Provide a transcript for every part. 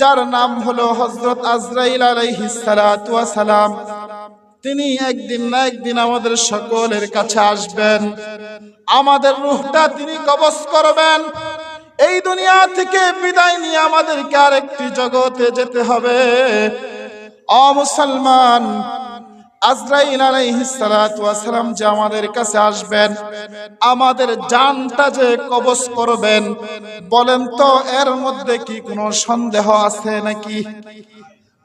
যার নাম হলো হজরত আজরাইল সালাম তিনি একদিন না একদিন আমাদের সকলের কাছে আসবেন। আমাদের রূহটা তিনি কবজ করবেন। এই দুনিয়া থেকে বিদায় নিয়ে আমাদেরকে আরেকটি জগতে যেতে হবে। অ মুসলমান আজরাইল আলাইহিস সালাতু ওয়াস সালাম যে আমাদের কাছে আসবেন, আমাদের জানটা যে কবজ করবেন, বলেন তো এর মধ্যে কি কোনো সন্দেহ আছে নাকি?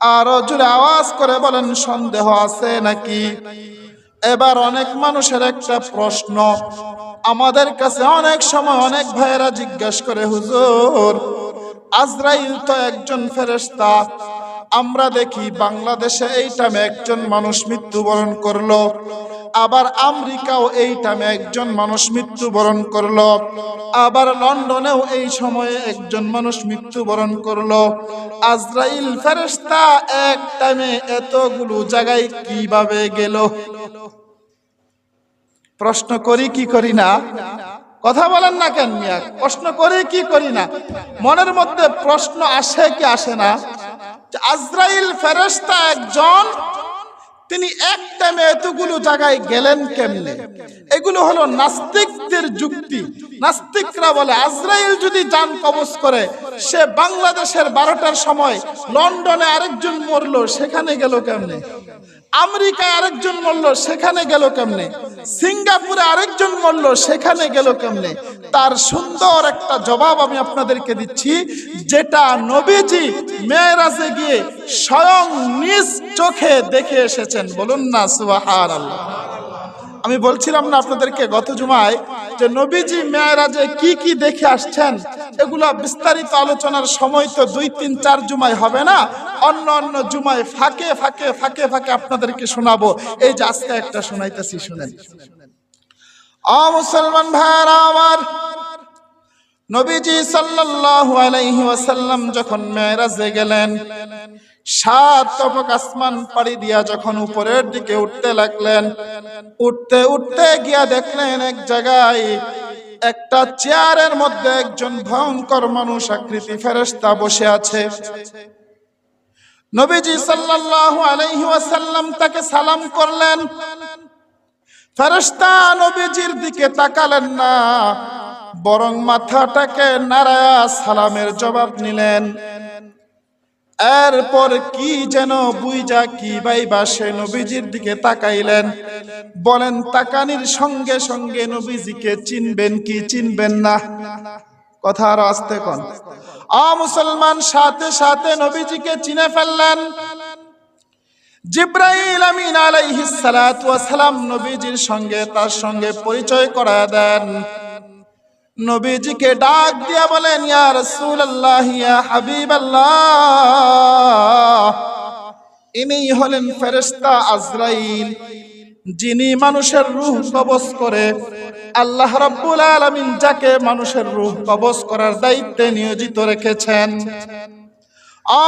আরও জোরে আওয়াজ করে বলেন, সন্দেহ আছে নাকি? এবার অনেক মানুষের একটা প্রশ্ন। আমাদের কাছে অনেক সময় অনেক ভাইয়েরা জিজ্ঞাসা করে, হুজুর, আজরাইল তো একজন ফেরেশতা আমরা দেখি বাংলাদেশে এই টাইমে একজন মানুষ মৃত্যুবরণ করল, আবার আমেরিকাও এই টাইমে একজন মানুষ মৃত্যুবরণ করল, আবার লন্ডনেও এই সময়ে একজন মানুষ মৃত্যুবরণ করল। আজরাইল ফেরেশতা এক টাইমে এতগুলো জায়গায় কীভাবে গেল? প্রশ্ন করি কি করি না? কথা বলেন না কেন প্রশ্ন করি কি করি না? মনের মধ্যে প্রশ্ন আসে কি আসে না? আজরাইল ফেরেস্তা একজন, তিনি এক টাইমে এতগুলো জায়গায় গেলেন কেমনে? এগুলো হলো নাস্তিকদের যুক্তি। নাস্তিকরা বলে, আজরাইল যদি যান কবজ করে, সে বাংলাদেশের বারোটার সময় লন্ডনে আরেকজন মরলো, সেখানে গেল কেমনে? আমেরিকায় আরেকজন মরল, সেখানে গেল কেমনে? সিঙ্গাপুরে আরেকজন মরল, সেখানে গেল কেমনে? তার সুন্দর একটা জবাব আমি আপনাদেরকে দিচ্ছি, যেটা নবীজি মেয়েরাজে গিয়ে স্বয়ং নিজ চোখে দেখে এসেছেন। বলুন না সুবাহ আল্লাহ আমি বলছিলাম না আপনাদেরকে গত জুমায় যে নবীজি, মেয়েরাজে কি কি দেখে আসছেন, এগুলো বিস্তারিত আলোচনার সময় তো দুই, তিন, চার জুমায় হবে না। অন্য অন্য জুমায় ফাঁকে ফাঁকে ফাঁকে ফাঁকে আপনাদেরকে শোনাবো। এই যে আজকে একটা শোনাইতেছি, শুনেন। মুসলমান ভাইয়ারা আমার, নবীজি সাল্লাল্লাহু আলাইহি ওয়াসাল্লাম যখন মেরাজে গেলেন সাত তবক আসমান পাড়ি দিয়া যখন উপরের দিকে উঠতে লাগলেন, উঠতে উঠতে গিয়া দেখলেন এক জায়গায় একটা চেয়ারের মধ্যে একজন ভয়ঙ্কর মানুষ আকৃতি ফেরেশতা বসে আছে। নবীজি সাল্লাল্লাহু আলাইহি ওয়াসাল্লাম তাকে সালাম করলেন। ফেরেশতা নবীজির দিকে তাকালেন না, বরং মাথাটাকে নারায়া সালামের জবাব নিলেন। এরপর কি যেন বুইজা কি বাইবা সে নবীজির দিকে তাকাইলেন। বলেন, তাকানির সঙ্গে সঙ্গে নবীজিকে চিনবেন কি চিনবেন না? কথা আরও আসতে কন। আ মুসলমান, সাথে সাথে নবীজিকে চিনে ফেললেন। জিব্রাইল আমিন আলাইহিস সালাতু ওয়াস সালাম নবীজির সঙ্গে তার সঙ্গে পরিচয় করায় দেন। নবীজিকে ডাক দিয়া বলেন, ইয়া রাসূলুল্লাহ, ইয়া হাবিবাল্লাহ। ইনি হলেন ফেরেশতা আজরাইল, যিনি মানুষের রূহ কবজ করে। আল্লাহ রাব্বুল আলামিন যাকে মানুষের রূহ কবজ করার দায়িত্বে নিয়োজিত রেখেছেন।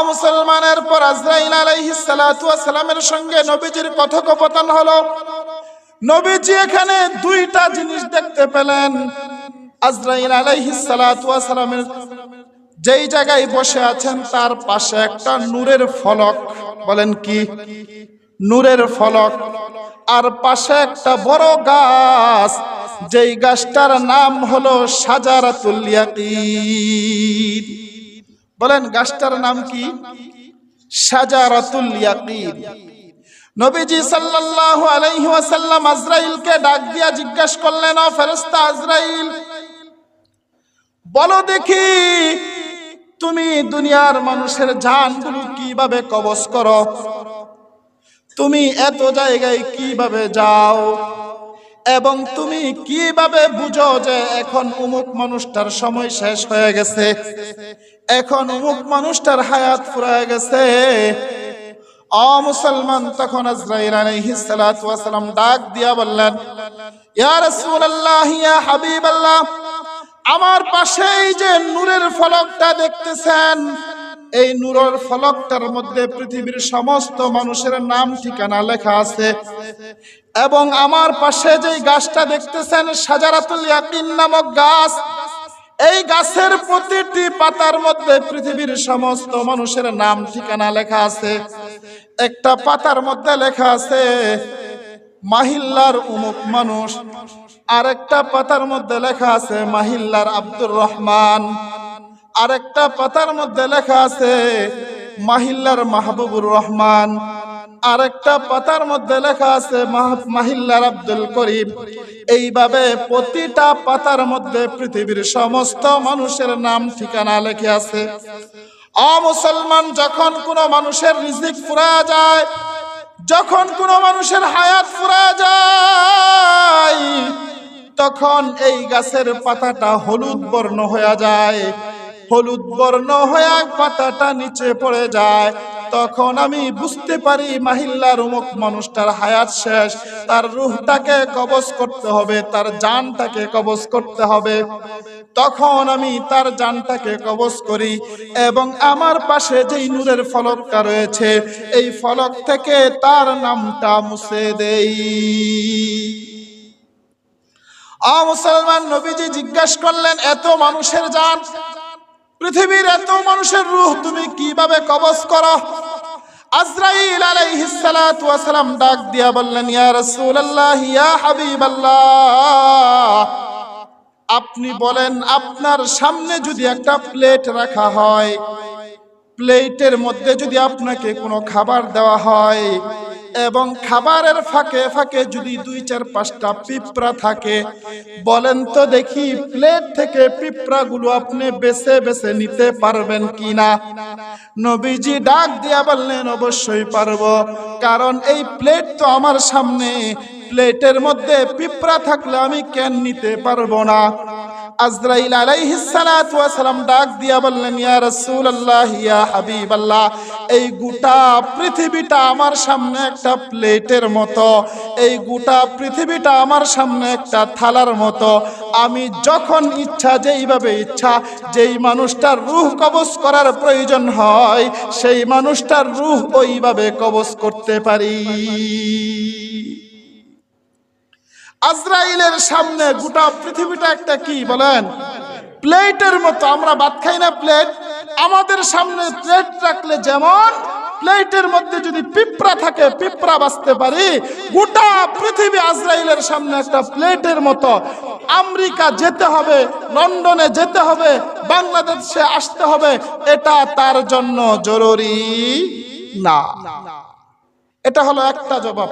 মুসলমানের পর আজরাইল আলাইহিস সালাতু সালামের সঙ্গে নবীজির কথোপকথন হলো। নবীজি এখানে দুইটা জিনিস দেখতে পেলেন। আজরাইল আলাইহিস সালাতু ওয়াস সালামের যেই জায়গায় বসে আছেন, তার পাশে একটা নূরের ফলক। বলেন কি? নূরের ফলক। আর পাশে একটা বড় গাছ। যেই গাছটার নাম হলো সাজারাতুল ইয়াকিন। বলেন, গাছটার নাম কি? সাজারাতুল ইয়াকিন। নবীজি সাল্লাল্লাহু আলাইহি ওয়াসাল্লাম আজরাইলকে ডাক দিয়া জিজ্ঞাসা করলেন, ও ফেরেশতা আজরাইল বলো দেখি, তুমি দুনিয়ার মানুষের জানগুলো কীভাবে কবজ করো? তুমি এত জায়গায় কীভাবে যাও? এবং তুমি কীভাবে বুঝো যে এখন অমুক মানুষটার সময় শেষ হয়ে গেছে? এখন উমুক মানুষটার হায়াত ফুরায় গেছে। অ মুসলমান, তখন আজরাইল ডাক দিয়া বললেন, ইয়া আমার পাশে এই যে নূরের ফলকটা দেখতেছেন, এই নূরের ফলকটার মধ্যে পৃথিবীর সমস্ত মানুষের নাম, ঠিকানা লেখা আছে। এবং আমার পাশে যে গাছটা দেখতেছেন, সাজারাতুল ইয়াকিন নামক গাছ, এই গাছের প্রতিটি পাতার মধ্যে পৃথিবীর সমস্ত মানুষের নাম, ঠিকানা লেখা আছে। একটা পাতার মধ্যে লেখা আছে, মাহিল্লার উমুক মানুষ আরেকটা পাতার মধ্যে লেখা আছে মাহিল্লার আব্দুর রহমান। আরেকটা পাতার মধ্যে লেখা আছে মাহিল্লার মাহবুবুর রহমান। আরেকটা পাতার মধ্যে লেখা আছে মাহ- মাহিল্লার আব্দুল করিম। এইভাবে প্রতিটা পাতার মধ্যে পৃথিবীর সমস্ত মানুষের নাম, ঠিকানা লেখে আছে। অমুসলমান যখন কোনো মানুষের রিজিক ফুরা যায়, যখন কোনো মানুষের হায়াত ফুরা যায় তখন এই গাছের পাতাটা হলুদ বর্ণ হয়ে যায়, হলুদ বর্ণ হয়ে পাতাটা নিচে পড়ে যায়, তখন আমি বুঝতে পারি মাহিল্লার উমুক মানুষটার হায়াত শেষ। তার রুহটাকে কবজ করতে হবে, তার জানটাকে কবজ করতে হবে। তখন আমি তার জানটাকে কবজ করি এবং আমার পাশে যেই নূরের ফলকটা রয়েছে, এই ফলক থেকে তার নামটা মুছে দেই। আ মুসলমান নবীজি জিজ্ঞাসা করলেন, এত মানুষের যান পৃথিবীর এত মানুষের রুহ তুমি কীভাবে কবজ করো? ডাক দিয়া বললেন, ইয়া ইয়া আপনি বলেন, আপনার সামনে যদি একটা প্লেট রাখা হয়, প্লেটের মধ্যে যদি আপনাকে কোনো খাবার দেওয়া হয় এবং খাবারের ফাঁকে ফাঁকে যদি দুই চার পাঁচটা পিঁপড়া থাকে, বলেন তো দেখি প্লেট থেকে পিঁপড়াগুলো আপনি বেছে বেছে নিতে পারবেন কিনা? নবীজি ডাক দিয়া বললেন, অবশ্যই পারব, কারণ এই প্লেট তো আমার সামনে। প্লেটের মধ্যে পিঁপড়া থাকলে আমি কেন নিতে পারব না? আজরাইল আলাইহিস সালাতু ওয়াস সালাম ডাক দিয়া বললেন, ইয়া রাসূলুল্লাহ, ইয়া হাবিবাল্লাহ, এই গোটা পৃথিবীটা আমার সামনে একটা প্লেটের মতো, এই গোটা পৃথিবীটা আমার সামনে একটা থালার মতো। আমি যখন ইচ্ছা, যেইভাবে ইচ্ছা, যেই মানুষটার রূহ কবজ করার প্রয়োজন হয়, সেই মানুষটার রূহ ওইভাবে কবজ করতে পারি। আজরাইলের সামনে গোটা পৃথিবীটা একটা কি বলেন? প্লেটের মতো, আমরা ভাত খাই না প্লেট। আমাদের সামনে প্লেট রাখলে যেমন, প্লেটের মধ্যে যদি পিঁপড়া থাকে, পিঁপড়া বাঁচতে পারি। গোটা পৃথিবী আজরাইলের সামনে একটা প্লেটের মতো। আমেরিকা যেতে হবে, লন্ডনে যেতে হবে, বাংলাদেশে আসতে হবে, এটা তার জন্য জরুরি না। এটা হলো একটা জবাব।